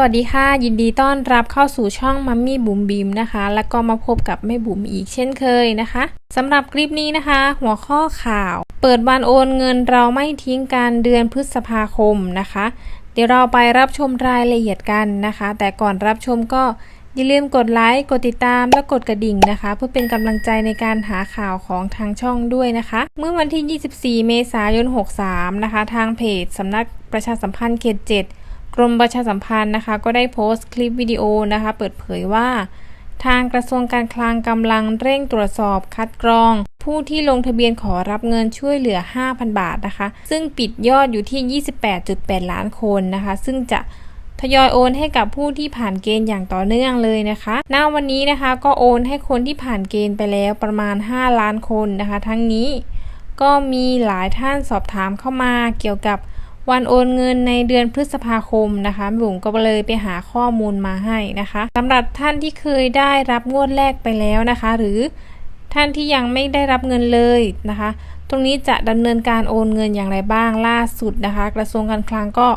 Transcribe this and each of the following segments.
สวัสดีค่ะ ยินดีต้อนรับเข้าสู่ช่องมัมมี่บุ๋มบีมนะคะ แล้วก็มาพบกับแม่บุ๋มอีกเช่นเคยนะคะสำหรับคลิปนี้นะคะ หัวข้อข่าว เปิดวันโอนเงินเราไม่ทิ้งกันเดือนพฤษภาคมนะคะ เดี๋ยวเราไปรับชมรายละเอียดกันนะคะ แต่ก่อนรับชมก็อย่าลืมกดไลค์กดติดตามและกดกระดิ่งนะคะ เพื่อเป็นกำลังใจในการหาข่าวของทางช่องด้วยนะคะ เมื่อวันที่ 24 เมษายน 63 นะคะ ทางเพจสำนักประชาสัมพันธ์เขต7 รมประชาสัมพันธ์นะคะ ก็ได้โพสต์คลิปวิดีโอนะคะ เปิดเผยว่า ทางกระทรวงการคลังกำลังเร่งตรวจสอบคัดกรอง ผู้ที่ลงทะเบียนขอรับเงินช่วยเหลือ 5,000 บาทนะคะ ซึ่งปิดยอดอยู่ที่ 28.8 ล้านคนนะคะ ซึ่งจะทยอยโอนให้กับผู้ที่ผ่านเกณฑ์อย่างต่อเนื่องเลยนะคะณวันนี้นะคะก็โอนให้คนที่ผ่านเกณฑ์ไปแล้วประมาณ 5 ล้านคนนะคะ ทั้งนี้ก็มีหลายท่านสอบถามเข้ามาเกี่ยวกับ วันโอนเงินในเดือนพฤษภาคมนะคะแม่บุ๋มก็เลยไปหาข้อมูลมาให้นะคะสำหรับท่านที่เคยได้รับงวดแรกไปแล้วนะคะ หรือท่านที่ยังไม่ได้รับเงินเลยนะคะ ตรงนี้จะดำเนินการโอนเงินอย่างไรบ้างล่าสุดนะคะ กระทรวงการคลังก็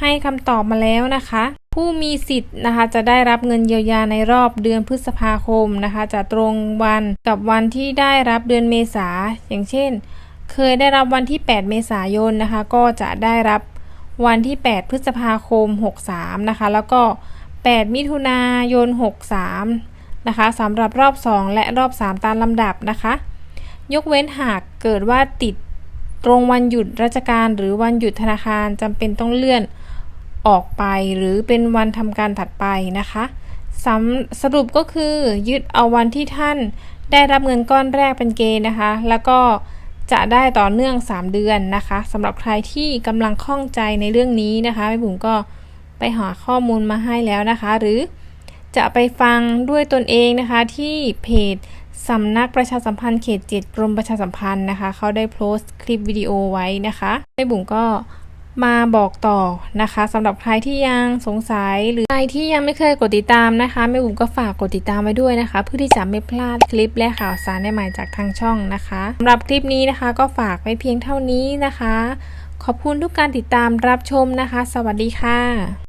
ให้คำตอบมาแล้วนะคะ ผู้มีสิทธิ์นะคะจะได้รับเงินเยียวยาในรอบเดือนพฤษภาคมนะคะ จะตรงวันกับวันที่ได้รับเดือนเมษาอย่างเช่น เคยได้รับวันที่ 8 เมษายนนะคะ ก็จะได้รับวันที่ 8 พฤษภาคม 63 นะคะ แล้วก็ 8 มิถุนายน 63 นะคะสำหรับรอบ 2 และรอบ 3 ตามลำดับนะคะ ยกเว้นหากเกิดว่าติดตรงวันหยุดราชการหรือวันหยุดธนาคารจำเป็นต้องเลื่อนออกไปหรือเป็นวันทำการถัดไปนะคะสสรุปก็คือยึดเอาวันที่ท่านได้รับเงินก้อนแรกเป็นเกณฑ์นะคะ แล้วก็ จะได้ต่อเนื่อง 3 เดือนนะคะสำหรับใครที่กำลังข้องใจในเรื่องนี้นะคะแม่บุ๋มก็ไปหาข้อมูลมาให้แล้วนะคะ หรือจะไปฟังด้วยตนเองนะคะที่เพจสำนักประชาสัมพันธ์เขต7กรมประชาสัมพันธ์นะคะ เขาได้โพสต์คลิปวิดีโอไว้นะคะแม่บุ๋มก็ มาบอกต่อนะคะสำหรับใครที่ยังสงสัยหรือใครที่ยังไม่เคยกดติดตามนะคะแม่บุ๋มก็ฝากกดติดตามไว้ด้วยนะคะ เพื่อที่จะไม่พลาดคลิปและข่าวสารใหม่ๆจากทางช่องนะคะสำหรับคลิปนี้นะคะ ก็ฝากไว้เพียงเท่านี้นะคะ ขอบคุณทุกการติดตามรับชมนะคะ สวัสดีค่ะ